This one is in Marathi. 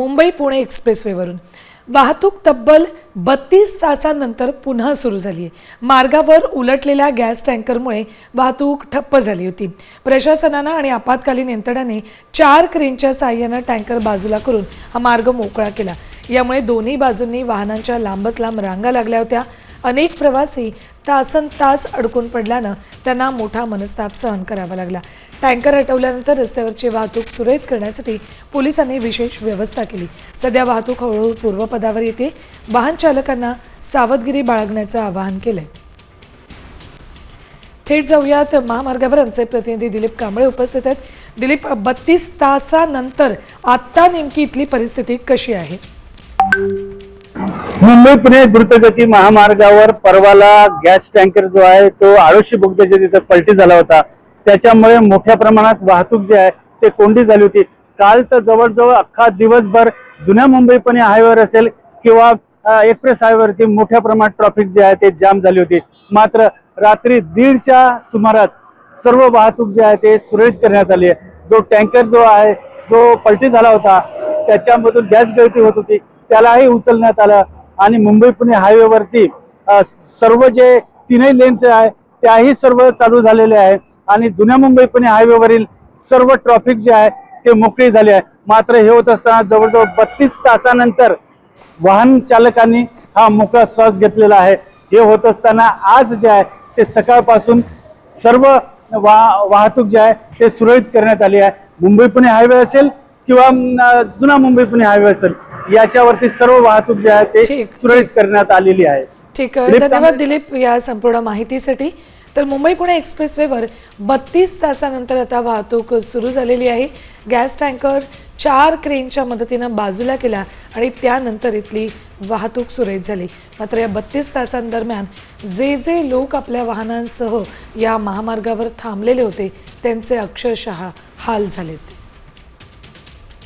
मुंबई पुणे एक्सप्रेसवेवरून. वाहतूक तब्बल बत्तीस तासांनंतर पुन्हा सुरू झाली आहे मार्गावर उलटलेल्या गॅस टँकरमुळे वाहतूक ठप्प झाली होती. प्रशासनानं आणि आपत्कालीन यंत्रणाने चार क्रेनच्या साहाय्यानं टँकर बाजूला करून हा मार्ग मोकळा केला. यामुळे दोन्ही बाजूंनी वाहनांच्या लांबच लांब रांगा लागल्या होत्या. अनेक प्रवासी तासन तास अडकून पडल्यानं त्यांना मोठा मनस्ताप सहन करावा लागला. टँकर हटवल्यानंतर रस्त्यावरची वाहतूक सुरळीत करण्यासाठी पोलिसांनी विशेष व्यवस्था केली. सध्या वाहतूक हळूहळू पूर्वपदावर येते. वाहन चालकांना सावधगिरी बाळगण्याचं आवाहन केलंय. थेट जाऊयात. महामार्गावर आमचे प्रतिनिधी दिलीप कांबळे उपस्थित आहेत. दिलीप बत्तीस तासानंतर आत्ता नेमकी इथली परिस्थिती कशी आहे? मुंबई पुणे द्रुतगती महामार्गावर परवाला गॅस टँकर जो आहे तो आळोशी बोगद्याच्या तिथं पलटी झाला होता. त्याच्यामुळे मोठ्या प्रमाणात वाहतूक जी आहे ते कोंडी झाली होती. काल तर जवळजवळ अख्खा दिवसभर जुन्या मुंबई पुणे हायवेवर असेल किंवा एक्सप्रेस हायवेवरती मोठ्या प्रमाणात ट्रॉफिक जे आहे ते जाम झाली होती. मात्र रात्री दीडच्या सुमारात सर्व वाहतूक जी आहे ते सुरळीत करण्यात आली आहे. जो टँकर जो आहे जो पलटी झाला होता त्याच्यामधून गॅस गळती होत होती. त्यालाही उचलण्यात आलं. आणि मुंबई पुणे हायवेवरती सर्व जे तीनही लेन आहे त्याही सर्व चालू झालेले आहे आणि जुन्या मुंबई पुणे हायवेवरील सर्व ट्रॉफिक जे आहे ते मोकळी झाली आहे. मात्र हे होत असताना जवळजवळ बत्तीस तासानंतर वाहन चालकांनी हा मोकळा श्वास घेतलेला आहे. हे होत असताना आज जे आहे ते सकाळपासून सर्व वा वाहतूक जे आहे ते सुरळीत करण्यात आली आहे. मुंबई पुणे हायवे असेल किंवा जुना मुंबई पुणे हायवे असेल याच्यावरती सर्व वाहतूक जे आहे ते सुरळीत करण्यात आलेली आहे. ठीक आहे धन्यवाद. दिलीप या संपूर्ण माहितीसाठी. तर मुंबई पुणे एक्सप्रेसवेवर बत्तीस तासानंतर आता वाहतूक सुरू झालेली आहे. गॅस टँकर चार क्रेनच्या मदतीनं बाजूला केला आणि त्यानंतर इथली वाहतूक सुरळीत झाली. मात्र या बत्तीस तासांदरम्यान जे जे लोक आपल्या वाहनांसह या महामार्गावर थांबलेले होते त्यांचे अक्षरशः हाल झालेत.